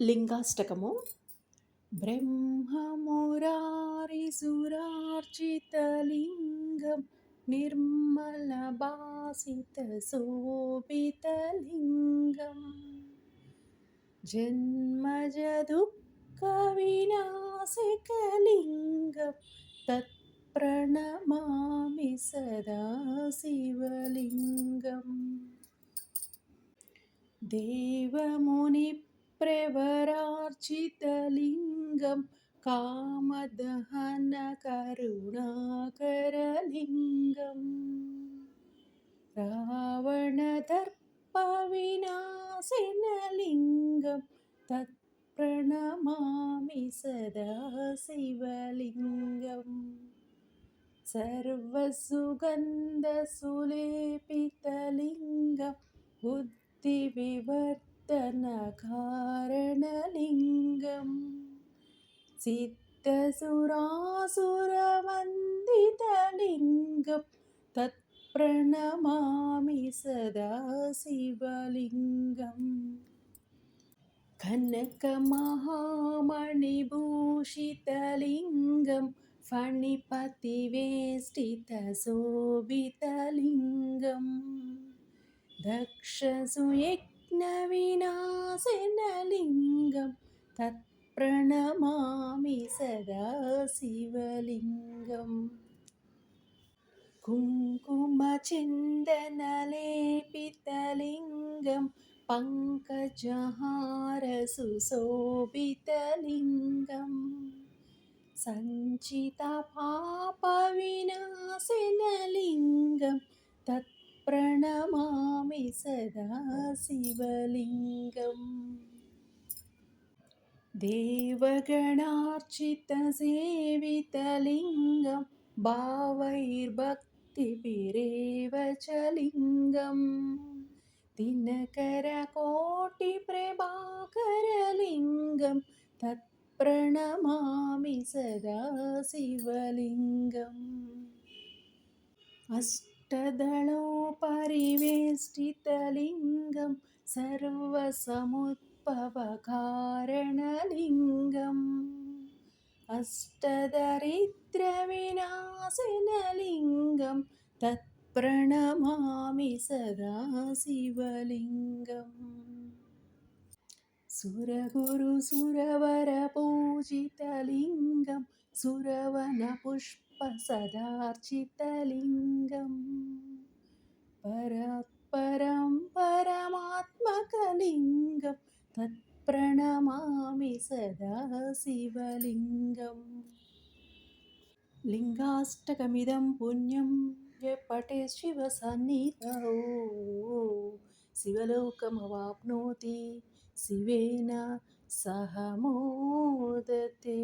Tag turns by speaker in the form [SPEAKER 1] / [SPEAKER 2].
[SPEAKER 1] लिङ्गाष्टकमु ब्रह्ममुरारिसुरार्चितलिङ्गं निर्मलभासितसोपितलिङ्गं जन्मजदुःखविनाशकलिङ्गं तत्प्रणमामि सदा शिवलिङ्गम् देवमुनि देवमुनिप्रवरार्चितलिङ्गं कामदहनकरुणाकरलिङ्गं रावणदर्पविनाशिनलिङ्गं तत्प्रणमामि सदा शिवलिङ्गम्। सर्वसुगन्धसुलेपितलिङ्गं बुद्धिविवर्तनकारणलिङ्गं सिद्धसुरासुरवन्दितलिङ्गं तत्प्रणमामि सदा शिवलिङ्गम् कनकमहामणिभूषितलिङ्गं फणिपतिवेष्टितशोभितलिङ्गम् दक्षसुयज्ञविनाशनलिङ्गं तत्प्रणमामि सदा शिवलिङ्गम् कुङ्कुमचिन्दनलेपितलिङ्गं पङ्कजहारसुशोभितलिङ्गं सञ्चितपापविनाशनलिङ्गं सदा शिवलिङ्गम् देवगणार्चितसेवितलिङ्गं भावैर्भक्तिभिरेव च लिङ्गम् दिनकरकोटिप्रभाकरलिङ्गं तत्प्रणमामि सदा शिवलिङ्गम् अष्टदलोपरिवेष्टितलिङ्गं सर्वसमुद्भवकारणलिङ्गम् अष्टदरिद्रविनाशनलिङ्गं तत्प्रणमामि सदा शिवलिङ्गम्। सुरगुरुसुरवरपूजितलिङ्गं सुरवनपुष्पसदार्चितलिङ्गं పసదార్చితలింగం పరపరం పరమాత్మకలింగం. తత్ప్రణమామి సదాశివలింగం లింగాష్టకమిదం పుణ్యం పటే శివ సన్నిధౌ. శివలోకమవాప్నోతి శివేన సహ మోదతే